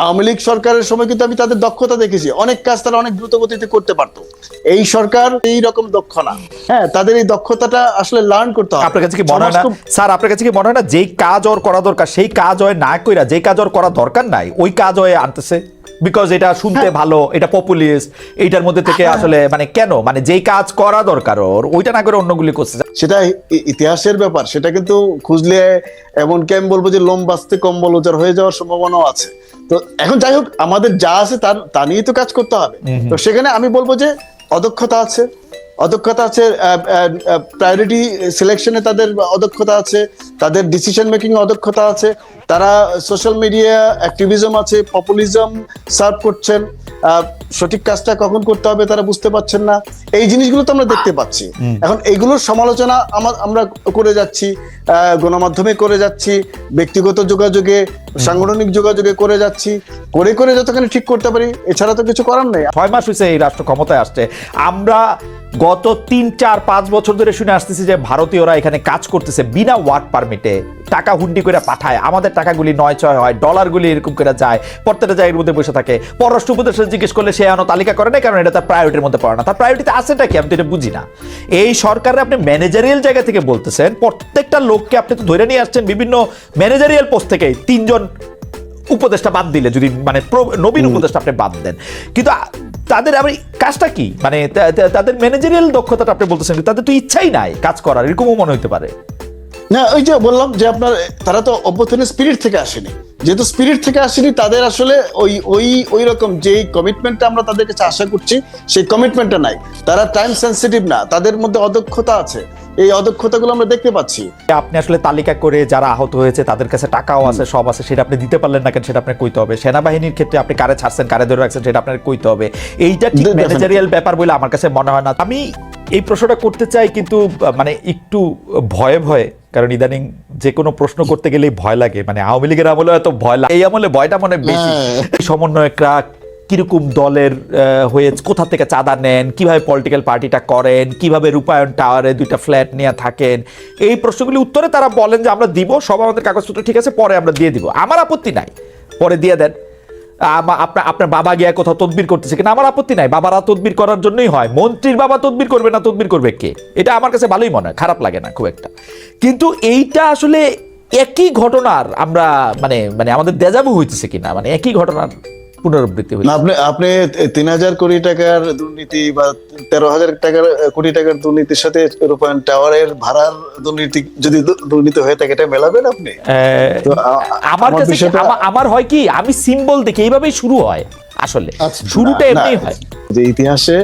আওয়ামী লীগ সরকারের সময় কিন্তু আমি তাদের দক্ষতা দেখেছি। অনেক কাজ তারা অনেক দ্রুত গতিতে করতে পারতো। এই সরকার এই রকম দক্ষ না। হ্যাঁ তাদের এই দক্ষতাটা আসলে লার্ন করতে হবে। আপনার কাছে কি মনে হয় না? স্যার আপনার কাছে কি মনে হয় না? যেই কাজ ওর করা দরকার সেই কাজ হয় না কইরা যেই কাজ ওর করা দরকার নাই ওই কাজ হয়ে আনতেছে? বিকজ এটা শুনতে হ্যাঁ। ভালো এটা পপুলিস্ট এইটার মধ্যে থেকে আসলে মানে কেন? মানে যেই কাজ করা দরকার ওর ওইটা না করে অন্যগুলি করছে। সেটা ইতিহাসের ব্যাপার সেটা কিন্তু খুঁজলে এমনকি আমি বলব যে লোম বাঁচতে কম্বল উজার হয়ে যাওয়ার সম্ভাবনাও আছে। তো এখন যাই হোক আমাদের যা আছে তার তা নিয়েই তো কাজ করতে হবে। তো সেখানে আমি বলব যে অদক্ষতা আছে অদক্ষতা আছে প্রায়োরিটি সিলেকশনে তাদের অদক্ষতা আছে তাদের ডিসিশন মেকিং অদক্ষতা আছে তারা সোশ্যাল মিডিয়া অ্যাক্টিভিজম আছে পপুলিজম সার্ভ করছেন সঠিক কাজটা কখন করতে হবে তারা বুঝতে পারছেন না এই জিনিসগুলো তো আমরা দেখতে পাচ্ছি। এখন এইগুলোর সমালোচনা আমা- আমরা করে যাচ্ছি গণমাধ্যমে করে যাচ্ছি ব্যক্তিগত যোগাযোগে সাংগঠনিক যোগাযোগে করে যাচ্ছি করে করে যতখানি ঠিক করতে পারি এছাড়া তো কিছু করার নেই। ছয় মাস হয়েছে এই রাষ্ট্র ক্ষমতায় আসছে। আমরা গত তিন, চার, পাঁচ বছর ধরে শুনে আসতেছি যে ভারতীয়রা এখানে কাজ করতেছে বিনা ওয়ার্ক পারমিটে। টাকা হুন্ডি করে পাঠায়। আমাদের টাকাগুলি নয় ছয় হয়, ডলারগুলি এরকম করে যায়, প্রত্যেকটা জায়গার মধ্যে বসে থাকে। পররাষ্ট্র উপদেষ্টা জিজ্ঞেস করলে সে এখনও তালিকা করে না কারণ এটা তার প্রায়োরিটির মধ্যে পড়ে না। তার প্রায়োরিটিতে আছেটা কি? আমি তো এটা বুঝি না। এই সরকারের আপনি ম্যানেজারিয়াল জায়গা থেকে বলতেছেন, প্রত্যেকটা লোককে আপনি তো ধরে নিয়ে আসছেন বিভিন্ন ম্যানেজারিয়াল পোস্ট থেকে তিনজন উপদেশটা বাদ দিলে যদি মানে নবীন উপদেশটা আপনি বাদ দেন। কিন্তু তাদের আমি কাজটা কি? মানে তাদের ম্যানেজারিয়াল দক্ষতাটা আপনি বলতেছেন তাদের তো ইচ্ছাই নাই কাজ করার এরকমও মনে হতে পারে। না ওই যে বললাম যে আপনার তারা তো অভ্যর্থনের স্পিরিট থেকে আসেনি। যেহেতু স্পিরিট থেকে আসেনি তাদের আসলে ওই ওই ওই রকম যেই কমিটমেন্টটা আমরা তাদের কাছে আশা করছি সেই কমিটমেন্টটা নাই। তারা টাইম সেন্সিটিভ না তাদের মধ্যে অদক্ষতা আছে। এই অদক্ষতাগুলো আমরা দেখতে পাচ্ছি। আপনি আসলে তালিকা করে যারা আহত হয়েছে তাদের কাছে টাকাও আছে সব আছে সেটা আপনি দিতে পারলেন না কেন সেটা আপনি কইতে হবে। সেনাবাহিনীর ক্ষেত্রে আপনি কারে ছাড়ছেন কারে ধরে রাখছেন সেটা আপনার কইতে হবে। এইটা ঠিক ম্যানেজারিয়াল ব্যাপার বলে আমার কাছে মনে হয় না। আমি এই প্রশ্নটা করতে চাই কিন্তু মানে একটু ভয়ে ভয়ে কারণ ইদানিং যে কোনো প্রশ্ন করতে গেলেই ভয় লাগে। মানে আওয়ামী লীগের আমলে এত ভয় লাগে। এই আমলে ভয়টা মনে বেশি। হ্যাঁ। সমন্বয়করা কীরকম দলের হয়ে কোথা থেকে চাঁদা নেন, কীভাবে পলিটিক্যাল পার্টিটা করেন, কীভাবে রূপায়ণ টাওয়ারে দুইটা ফ্ল্যাট নিয়ে থাকেন, এই প্রশ্নগুলি উত্তরে তারা বলেন যে আমরা দিব, সব আমাদের কাগজপত্র, ঠিক আছে, পরে আমরা দিয়ে দিব। আমার আপত্তি নাই। পরে দিয়ে দেন। আপনার আপনার বাবা গিয়া কোথাও তদবির করতেছে কিনা, আমার আপত্তি নাই। বাবারা তদবির করার জন্যই হয়। মন্ত্রীর বাবা তদবির করবে না, তদবির করবে কে? এটা আমার কাছে ভালোই মনে হয়, খারাপ লাগে না খুব একটা। কিন্তু এইটা আসলে একই ঘটনার আমরা মানে মানে আমাদের দেজাবু হইতেছে কিনা মানে একই ঘটনার পুনরাবৃত্তি হয়েছে। আপনি আপনি তিন হাজার কোটি টাকার দুর্নীতি বা তেরো হাজার টাকার কোটি টাকার দুর্নীতির সাথে রূপায়ণ টাওয়ারের ভাড়ার দুর্নীতি যদি দুর্নীতি হয়ে থাকে এটা মেলাবেন আপনি? তো আমার কাছে বিষয়টা- আমার হয় কি আমি সিম্বল দেখি এইভাবেই শুরু হয় আসলে। আচ্ছা, শুরুটা এমনি হয়। যে ইতিহাসে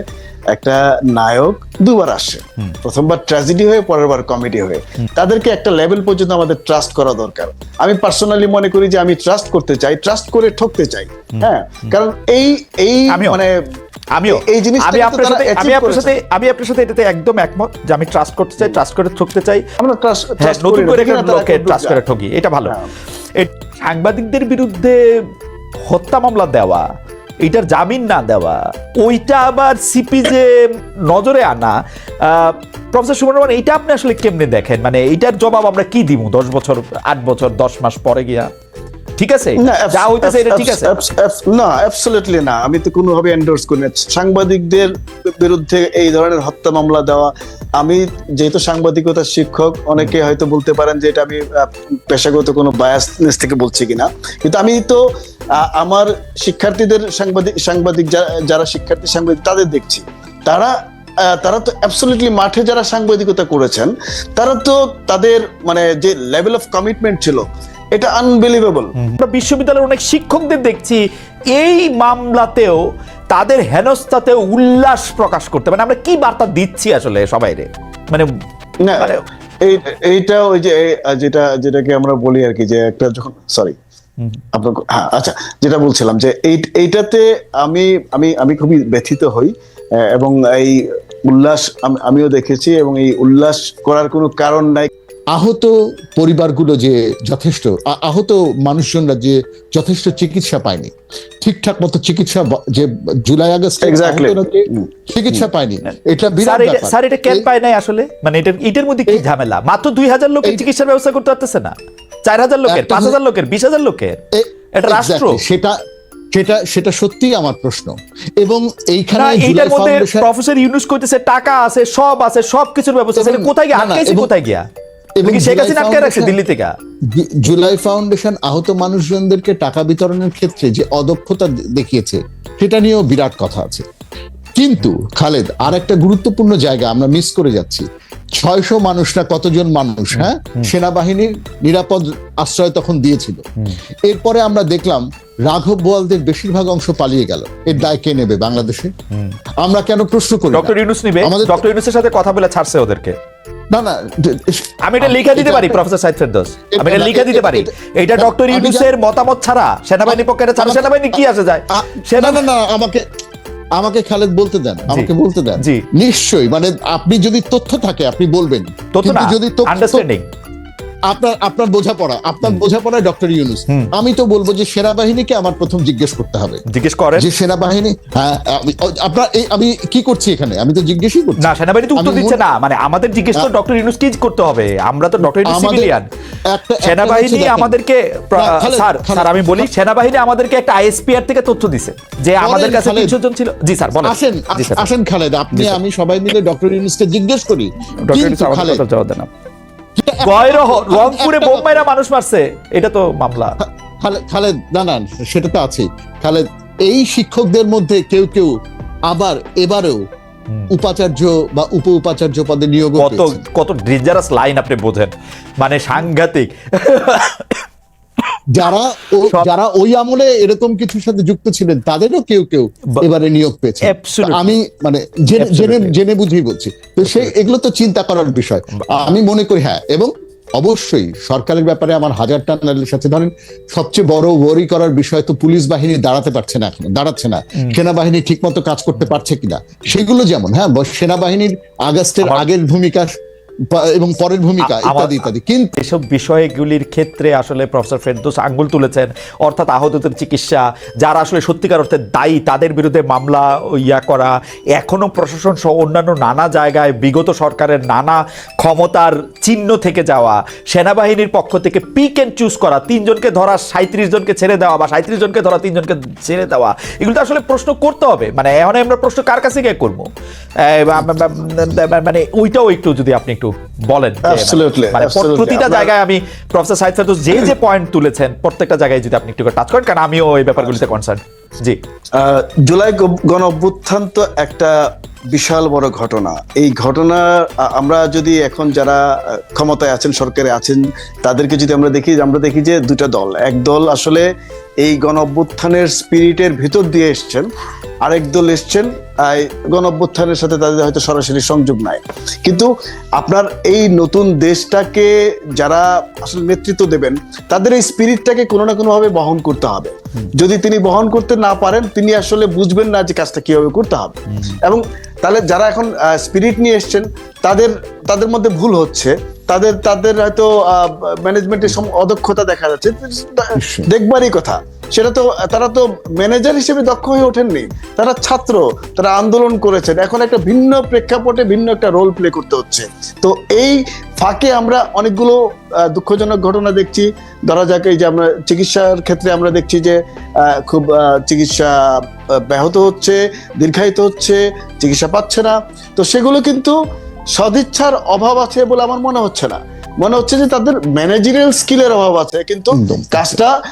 একটা নায়ক দুবার আসে। প্রথমবার ট্র্যাজেডি হয়ে পরের বার কমেডি হয়ে তাদেরকে একটা লেভেল পর্যন্ত আমাদের ট্রাস্ট করা দরকার। আমি পার্সোনালি মনে করি যে আমি ট্রাস্ট করতে চাই ট্রাস্ট করে ঠকতে চাই। হ্যাঁ কারণ এই এই। মানে আমিও। এই জিনিসটা আমি আপনার সাথে আমি আপনার সাথে আমি আপনার সাথে এটাতে একদম একমত যে আমি ট্রাস্ট করতে চাই ট্রাস্ট করে ঠকতে চাই। আমরা ট্রাস্ট হ্যাঁ নতুন করে তারা ট্রাস্ট করে ঠকি এটা ভালো। হ্যাঁ। এই সাংবাদিকদের বিরুদ্ধে হত্যা মামলা দেওয়া এটার জামিন না দেওয়া, ওইটা আবার সিপি যে নজরে আনা। প্রফেসর সুমন এইটা আপনি আসলে কেমনে দেখেন? মানে এইটার জবাব আমরা কি দিব দশ বছর, আট বছর, দশ মাস পরে গিয়া? ঠিক আছে? যা হইতেছে এটা ঠিক আছে। না অ্যাবসলিউটলি না। আমি তো কোনোভাবে এন্ডোর্স করি না। সাংবাদিকদের বিরুদ্ধে এই ধরনের হত্যা মামলা দেওয়া আমি যেহেতু সাংবাদিকতার শিক্ষক অনেকে হয়তো বলতে পারেন যে এটা আমি পেশাগত কোনো বায়াসনেস থেকে বলছি কিনা। কিন্তু আমি তো আমার শিক্ষার্থীদের সাংবাদিক সাংবাদিক যারা শিক্ষার্থী সাংবাদিক তাদের দেখছি। তারা তারা তো অ্যাবসলিউটলি মাঠে যারা সাংবাদিকতা করেছেন তারা তো তাদের মানে যে লেভেল অফ কমিটমেন্ট ছিল এটা আনবিলিভেবল আমরা বিশ্ববিদ্যালয়ের অনেক শিক্ষকদের দেখছি এই মামলাতেও তাদের হেনস্থাতেও উল্লাস প্রকাশ করতে। মানে আমরা কি বার্তা দিচ্ছি আসলে সবাইরে? মানে না মানে- এইটা ওই যে যেটা যেটাকে আমরা বলি আর কি যে একটা যখন সরি আপনার হ্যাঁ আচ্ছা যেটা বলছিলাম যে এই এইটাতে আমি আমি আমি খুবই ব্যথিত হই এবং এই উল্লাস আমিও দেখেছি এবং এই উল্লাস করার কোনো কারণ নাই। আহত পরিবারগুলো যে যথেষ্ট আহত মানুষজনরা যে যথেষ্ট চিকিৎসা পায়নি ঠিকঠাক মতো চিকিৎসা যে জুলাই আগস্ট চিকিৎসা পায়নি। এটা বিরাট স্যার এটা ব্যাপার। স্যার এটা কেন পায় নাই আসলে? মানে এটা এটার মধ্যে কি ঝামেলা? মাত্র দুই হাজার লোকের চিকিৎসার ব্যবস্থা করতে পারতেছে না। চার হাজার লোকের পাঁচ হাজার লোকের বিশ হাজার লোকের। এটা রাষ্ট্র। সেটা সেটা সেটা সত্যিই আমার প্রশ্ন। এবং এইখানে এইটার মধ্যে প্রফেসর ইউনুস কইতেছে টাকা আছে সব আছে সব কিছুর ব্যবস্থা আছে। কোথায় গিয়া? আটকাইছে কোথায় গিয়া? শেখ জুলাই হাসিনা আটকে রাখছে ফাউন্ডেশন- দিল্লি থেকে? জুলাই ফাউন্ডেশন আহত মানুষজনদেরকে টাকা বিতরণের ক্ষেত্রে যে অদক্ষতা দেখিয়েছে সেটা নিয়েও বিরাট কথা আছে। কিন্তু খালেদ আর একটা গুরুত্বপূর্ণ জায়গা আমরা মিস করে যাচ্ছি। ছয়শো মানুষ না কতজন মানুষ হ্যাঁ? সেনাবাহিনীর নিরাপদ আশ্রয় তখন দিয়েছিল। এরপরে আমরা দেখলাম রাঘব বোয়ালদের বেশিরভাগ অংশ পালিয়ে গেল। এর দায় কে নেবে বাংলাদেশে? আমরা কেন প্রশ্ন করি ডক্টর ইউনুস নিবে। আমাদের- ডক্টর ইউনুসের সাথে কথা বলে ছাড়ছে ওদেরকে। না না আমি এটা লিখে দিতে পারি প্রফেসর সাইদ ফেরদৌস আমি এটা লিখে দিতে পারি। এটা- ডক্টর ইউনুসের মতামত ছাড়া সেনাবাহিনী পক্ষে এটা ছাড়া সেনাবাহিনী কি আছে যায়? না না না আমাকে আমাকে খালেদ বলতে দেন আমাকে বলতে দেন। নিশ্চয়ই মানে আপনি যদি তথ্য থাকে আপনি বলবেন। তথ্য যদি আন্ডারস্ট্যান্ডিং আপনার আপনার বোঝাপড়া আপনার বোঝাপড়ায় ডক্টর ইউনুস। আমি তো বলব যে সেনাবাহিনীকে আমার প্রথম জিজ্ঞেস করতে হবে। জিজ্ঞেস করেন। যে সেনাবাহিনী হ্যাঁ আপনার এই আমি কি করছি এখানে? আমি তো জিজ্ঞেসই করছি। না সেনাবাহিনী তো উত্তর দিচ্ছে না। মানে আমাদের জিজ্ঞেস তো ডক্টর ইউনুস কি করতে হবে? আমরা তো ডক্টর ইউনুস সিভিলিয়ান সেনাবাহিনী আমাদেরকে স্যার স্যার আমি বলি সেনাবাহিনী আমাদেরকে একটা আইএসপিআর থেকে তথ্য দিছে। যে আমাদের কাছে খালেদ। তিনশো জন ছিল জি স্যার বলেন। আসেন আসেন খালেদ আপনি আমি সবাই মিলে ডক্টর ইউনুসকে জিজ্ঞেস করি। ডক্টর ইউনুস আমাদের কথা জবাব দেন রংপুরে একটা- বোম মাইরা মানুষ মারছে এটা তো মামলা। খালেদ না না সেটা তো আছেই। খালেদ এই শিক্ষকদের মধ্যে কেউ কেউ আবার এবারেও উপাচার্য বা উপ উপাচার্য পদে নিয়োগ কত কত ডেঞ্জারাস লাইন আপনি বোঝেন। মানে সাংঘাতিক। যারা যারা ওই আমলে এরকম কিছুর সাথে যুক্ত ছিলেন তাদেরও কেউ কেউ এবারে নিয়োগ পেয়েছে। আমি মানে জেনে জেনে বুঝেই বলছি। তো সে এগুলো তো চিন্তা করার বিষয়। আমি মনে করি হ্যাঁ এবং অবশ্যই সরকারের ব্যাপারে আমার হাজার টানালের সাথে ধরেন সবচেয়ে বড় ওয়ারি করার বিষয় তো পুলিশ বাহিনী দাঁড়াতে পারছে না এখন দাঁড়াচ্ছে না। সেনাবাহিনী ঠিক মতো কাজ করতে পারছে কিনা? সেগুলো যেমন হ্যাঁ সেনাবাহিনীর আগস্টের আগের ভূমিকা এবং পরের ভূমিকা ইত্যাদি ইত্যাদি। কিন্তু এসব বিষয়গুলির ক্ষেত্রে আসলে প্রফেসর ফেরদৌস আঙ্গুল তুলেছেন অর্থাৎ আহতদের চিকিৎসা যারা আসলে সত্যিকার অর্থে দায়ী তাদের বিরুদ্ধে মামলা ইয়া করা এখনও প্রশাসন সহ অন্যান্য নানা জায়গায় বিগত সরকারের নানা ক্ষমতার চিহ্ন থেকে যাওয়া সেনাবাহিনীর পক্ষ থেকে পিক অ্যান্ড চুজ করা তিনজনকে ধরা সাঁত্রিশ জনকে ছেড়ে দেওয়া বা সাঁত্রিশ জনকে ধরা তিনজনকে ছেড়ে দেওয়া এগুলো তো আসলে প্রশ্ন করতে হবে। মানে এখন আমরা প্রশ্ন কার কাছে গিয়ে করব? মানে ওইটাও একটু যদি আপনি একটু বলেন মানে প্রতিটা জায়গায় আমি প্রফেসর সাইদ ফেরদৌস যে যে পয়েন্ট তুলেছেন প্রত্যেকটা জায়গায় যদি আপনি একটু টাচ করেন কারণ আমিও এই ব্যাপারগুলিতে কনসার্ন জি। জুলাই গণ অভ্যুত্থান তো একটা বিশাল বড় ঘটনা। এই ঘটনা আমরা যদি এখন যারা ক্ষমতায় আছেন সরকারে আছেন তাদেরকে যদি আমরা দেখি আমরা দেখি যে দুটা দল। এক দল আসলে এই গণ অভ্যুত্থানের স্পিরিটের ভিতর দিয়ে এসছেন আরেক দল এসছেন গণ সাথে তাদের হয়তো সরাসরি সংযোগ নাই। কিন্তু আপনার এই নতুন দেশটাকে যারা আসলে নেতৃত্ব দেবেন তাদের এই স্পিরিটটাকে কোনো না কোনোভাবে বহন করতে হবে। যদি তিনি বহন করতে না পারেন তিনি আসলে বুঝবেন না যে কাজটা কীভাবে করতে হবে। এবং তাহলে যারা এখন স্পিরিট নিয়ে এসছেন তাদের তাদের মধ্যে ভুল হচ্ছে। তাদের তাদের হয়তো ম্যানেজমেন্টের অদক্ষতা দেখা যাচ্ছে। দেখবারই কথা। সেটা তো তারা তো ম্যানেজার হিসেবে দক্ষ হয়ে ওঠেননি। তারা ছাত্র তারা আন্দোলন করেছেন। এখন একটা ভিন্ন প্রেক্ষাপটে ভিন্ন একটা রোল প্লে করতে হচ্ছে। তো এই ফাঁকে আমরা অনেকগুলো দুঃখজনক ঘটনা দেখছি। ধরা যাক এই যে আমরা চিকিৎসার ক্ষেত্রে আমরা দেখছি যে খুব চিকিৎসা ব্যাহত হচ্ছে দীর্ঘায়িত হচ্ছে চিকিৎসা পাচ্ছে না। তো সেগুলো কিন্তু সদিচ্ছার অভাব আছে বলে আমার মনে হচ্ছে না। মনে হচ্ছে যে তাদের ম্যানেজারিয়াল স্কিলের অভাব আছে কিন্তু কাজটা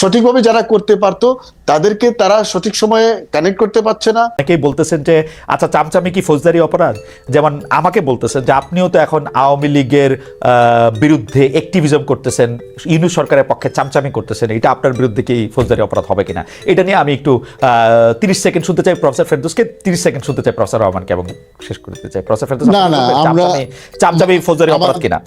সঠিকভাবে যারা করতে পারতো তাদেরকে তারা সঠিক সময়ে কানেক্ট করতে পারছে না। অনেকেই বলতেছেন যে আচ্ছা চামচামি কি ফৌজদারি অপরাধ? যেমন আমাকে বলতেছেন যে আপনিও তো এখন আওয়ামী লীগের বিরুদ্ধে অ্যাক্টিভিজম করতেছেন ইউনু সরকারের পক্ষে চামচামি করতেছেন এটা আপনার বিরুদ্ধে কি ফৌজদারি অপরাধ হবে কিনা? এটা নিয়ে আমি একটু তিরিশ সেকেন্ড শুনতে চাই প্রফেসর ফেরদৌসকে তিরিশ সেকেন্ড শুনতে চাই প্রফেসর রহমানকে এবং শেষ করতে চাই প্রফেসর ফেরদৌস না, না, চামচামি ফৌজদারি অপরাধ কিনা?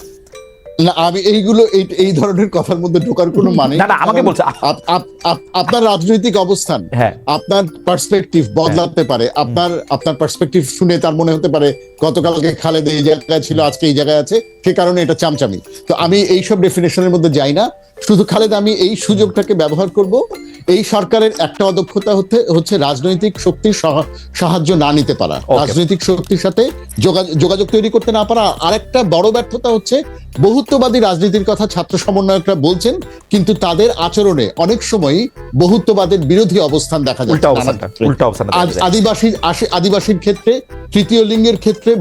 না আমি এইগুলো এই এই ধরনের কথার মধ্যে ঢোকার কোনো মানে না, না, আমাকে বলছে। আপ- আপ- আপ- আপনার রাজনৈতিক অবস্থান হ্যাঁ। আপনার পার্সপেক্টিভ বদলাতে পারে আপনার আপনার পার্সপেক্টিভ শুনে তার মনে হতে পারে গতকালকে খালেদ এই জায়গায় ছিল আজকে এই জায়গায় আছে সে কারণে এটা চামচামি তো আমি এইসব ডেফিনেশনের মধ্যে যাই না শুধু খালেদ আমি এই সুযোগটাকে ব্যবহার করব এই সরকারের একটা অদক্ষতা হতে হচ্ছে রাজনৈতিক শক্তির সাহায্য না নিতে পারা। রাজনৈতিক শক্তির সাথে যোগাযোগ তৈরি করতে না পারা। আরেকটা বড় ব্যর্থতা হচ্ছে বহুত্ববাদী রাজনীতির কথা ছাত্র সমন্বয়করা বলছেন কিন্তু তাদের আচরণে অনেক সময়ই বহুত্ববাদের বিরোধী অবস্থান দেখা যায়। আদিবাসী আদিবাসীর ক্ষেত্রে তৃতীয় লিঙ্গের ক্ষেত্রে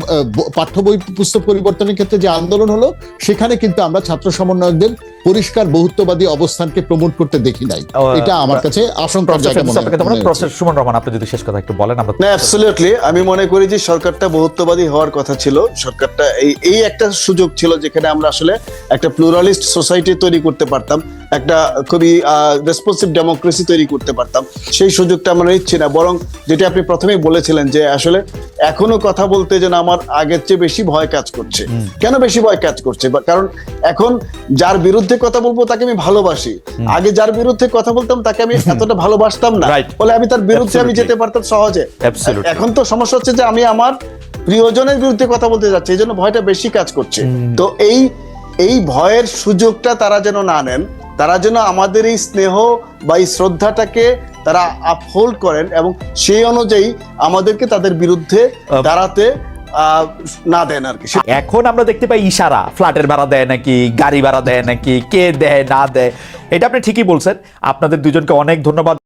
পাঠ্য বই পুস্তক পরিবর্তনের ক্ষেত্রে যে আন্দোলন হলো সেখানে কিন্তু আমরা ছাত্র সমন্বয়কদের পরিষ্কার বহুত্ববাদী অবস্থানকে প্রমোট করতে দেখি নাই। এটা আমার কাছে আশঙ্কার জায়গা মনে হয় মনে সুমন রহমান আপনি যদি শেষ কথা একটু বলেন আমরা না অ্যাবসলিউটলি আমি মনে করি যে সরকারটা বহুত্ববাদী হওয়ার কথা ছিল। সরকারটা এই এই একটা সুযোগ ছিল যেখানে আমরা আসলে একটা প্লুরালিস্ট সোসাইটি তৈরি করতে পারতাম। একটা খুবই রেসপন্সিভ ডেমোক্রেসি তৈরি করতে পারতাম। সেই সুযোগটা আমরা নিচ্ছি না বরং যেটা আপনি প্রথমেই বলেছিলেন যে আসলে এখনও কথা বলতে যেন আমার আগের চেয়ে বেশি ভয় কাজ করছে। কেন বেশি ভয় কাজ করছে? কারণ এখন যার বিরুদ্ধে কথা বলব তাকে আমি ভালোবাসি। আগে যার বিরুদ্ধে কথা বলতাম তাকে আমি এতটা ভালোবাসতাম না. বলে আমি তার বিরুদ্ধে আমি যেতে পারতাম সহজে। এখন তো সমস্যা হচ্ছে যে আমি আমার প্রিয়জনের বিরুদ্ধে কথা বলতে যাচ্ছি এই জন্য ভয়টা বেশি কাজ করছে। তো এই এই ভয়ের সুযোগটা তারা যেন না নেন তারা যেন আমাদের এই স্নেহ বা এই শ্রদ্ধাটাকে তারা আপহোল্ড করেন এবং সেই অনুযায়ী আমাদেরকে তাদের বিরুদ্ধে দাঁড়াতে আহ, না দেন আর কি। এখন আমরা দেখতে পাই ইশারা ফ্ল্যাটের ভাড়া দেয় নাকি গাড়ি ভাড়া দেয় নাকি কে দেয় না দেয়? এটা আপনি ঠিকই বলছেন। আপনাদের দুজনকে অনেক ধন্যবাদ।